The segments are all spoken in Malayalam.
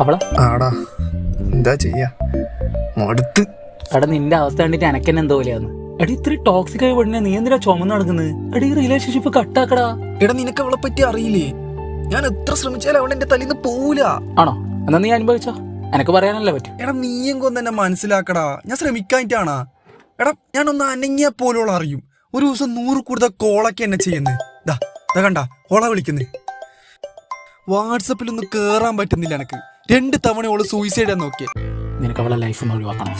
അവളെ? ആടാ എന്താ ചെയ്യാ? മടുത്ത്. എടാ നിന്റെ അവസ്ഥ കണ്ടിട്ട് എനക്കെന്നെ എന്തോ പോലെയാന്ന് എടി ഇത്ര ടോക്സിക് ആയി പെണ്ണിനെ നീ എന്തിനാ ചുമന്ന് നടക്കുന്നത് എടി റിലേഷൻഷിപ്പ് കട്ടാക്കടാ എടാ നിനക്ക് അവളെ പറ്റി അറിയില്ലേ? ഞാൻ എത്ര ശ്രമിച്ചാലും അവൾ എന്റെ തലേന്ന് പോവൂല. ആണോ? എന്നാ നീ അനുഭവിച്ചോ? എനക്ക് പറയാനല്ലേ പറ്റും. എടാ നീയും കൊന്ന് എന്നെ മനസ്സിലാക്കടാ. ഞാൻ ശ്രമിക്കാനിട്ടാണാ എടാ ഞാനൊന്ന് അനങ്ങിയ പോലുള്ള അറിയും. ഒരു ദിവസം നൂറ് കൂടുതൽ കോളൊക്കെ എന്നെ ചെയ്യുന്നത് ദാ ദാ കണ്ട ഓളാ വിളിക്കുന്നേ. വാട്സപ്പിൽ ഒന്ന് കേറാൻ പറ്റുന്നില്ല എനക്ക്. രണ്ട് തവണ ഓൾ സൂയിസൈഡ് നോക്കിയേ. നിനക്ക് അവളെ ലൈഫ് ഒഴിവാക്കണം.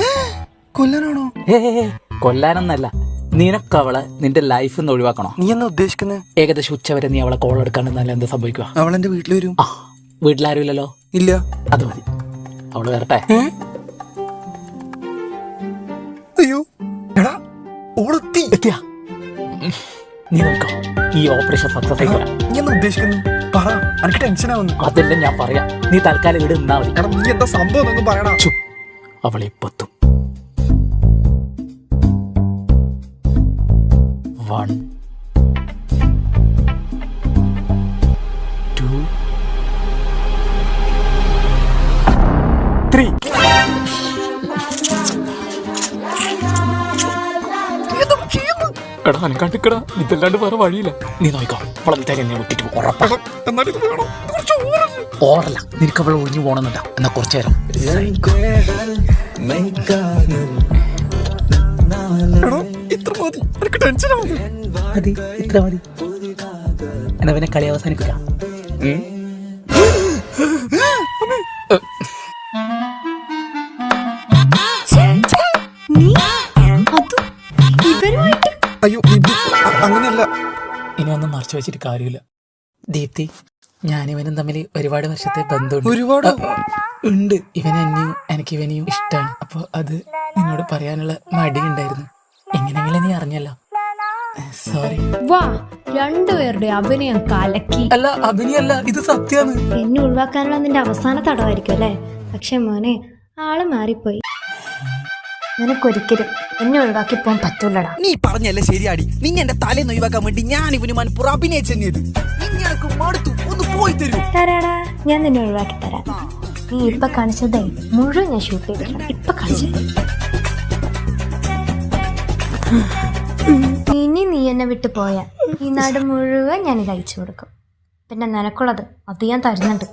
കൊല്ലാനാണോ? കൊല്ലാനൊന്നല്ല. നിനക്ക് അവളെ നിന്റെ ലൈഫ് ഒന്ന് ഒഴിവാക്കണോ? നീ എന്നാ ഉദ്ദേശിക്കുന്നത് ഏകദേശം ഉച്ചവരെ നീ അവളെ കോൾ എടുക്കാണ്ടെന്നല്ല എന്താ സംഭവിക്കുക അവൾ എന്റെ വീട്ടിൽ വരും. വീട്ടിലാരും ഇല്ലല്ലോ ഇല്ല. അത് മതി. അവൾ വരട്ടെ. അയ്യോ. എടാ ഓളെത്തി. എത്തിയാ. നീ ഈ ഓപ്പറേഷൻ സക്സസ് ആയി വരാം നീ എന്നാ ഉദ്ദേശിക്കുന്നു? പറ. എനിക്ക് ടെൻഷനാവുന്നു അതെല്ലാം ഞാൻ പറയാം. നീ തൽക്കാലം ഇവിടെ നിന്നാ മതി. എടാ നീ എന്താ സംഭവം എന്നൊന്നും പറയടാ. ചും. അവളെ പത്തും. വൺ ടു ത്രീ എടാ അനക്കാണ്ടിക്കടാ ഇതല്ലാണ്ട് വേറെ വഴിയില്ല. നീ നോക്കോ അവളെ നീ തന്നെ വിട്ടിട്ട്? ഓറല്ല നിനക്ക് അവളെ ഒഴിഞ്ഞു പോണെന്നുണ്ട. എന്നാ കുറച്ചു നേരം. ഇത്ര മതി. എനിക്ക് മതി. ഇത്ര മതി. എന്നാ പിന്നെ കളി അവസാനിപ്പിക്കാം. അയ്യോ ഇത് അങ്ങനെയല്ല. ഇനി ഒന്നും മറച്ചു വെച്ചിട്ട് കാര്യമില്ല. ദീപ്തി ഞാനിവനും തമ്മിൽ ഒരുപാട് വർഷത്തെ ബന്ധമുണ്ട്. ഒരുപാട്? ഉണ്ട്. ഇവൻ എന്നെയും എനിക്ക് ഇവനെയും ഇഷ്ടമാണ് അപ്പൊ അത് നിന്നോട് പറയാനുള്ള മടി ഉണ്ടായിരുന്നു. എങ്ങനെയെങ്കിലും നീ അറിഞ്ഞല്ലോ. സോറി വാ രണ്ടുപേരുടെ അഭിനയം കലക്കി. അല്ല അഭിനയല്ല ഇത് സത്യാണ്. എന്നെ ഒഴിവാക്കാനുള്ള നിന്റെ അവസാന തടവായിരിക്കും അല്ലേ? പക്ഷെ മോനെ ആൾ മാറിപ്പോയി. നിനക്കൊരിക്കലും എന്നെ ഒഴിവാക്കി പോകാൻ പറ്റൂലടാ നീ പറഞ്ഞല്ലേ ശരിയാടി. നീ എന്റെ തലേന്ന് ഒഴിവാക്കാൻ വേണ്ടി ഞാൻ ഇവന് മനപ്പുറം മടുത്തു. ഒന്ന് പോയി തരൂ. തരാടാ ഞാൻ നിന്നെ ഒഴിവാക്കി തരാം. നീ ഇപ്പൊ കാണിച്ചതേ മുഴുവൻ ഞാൻ ഷൂട്ട് ചെയ്തിട്ടുണ്ട്. ഇപ്പൊ കാണിച്ചു. ഇനി നീ എന്നെ വിട്ടു പോയ. ഈ നാട് മുഴുവൻ ഞാൻ ഇത് അയച്ചു കൊടുക്കും. പിന്നെ നിനക്കുള്ളത് അത് ഞാൻ തരുന്നുണ്ട്.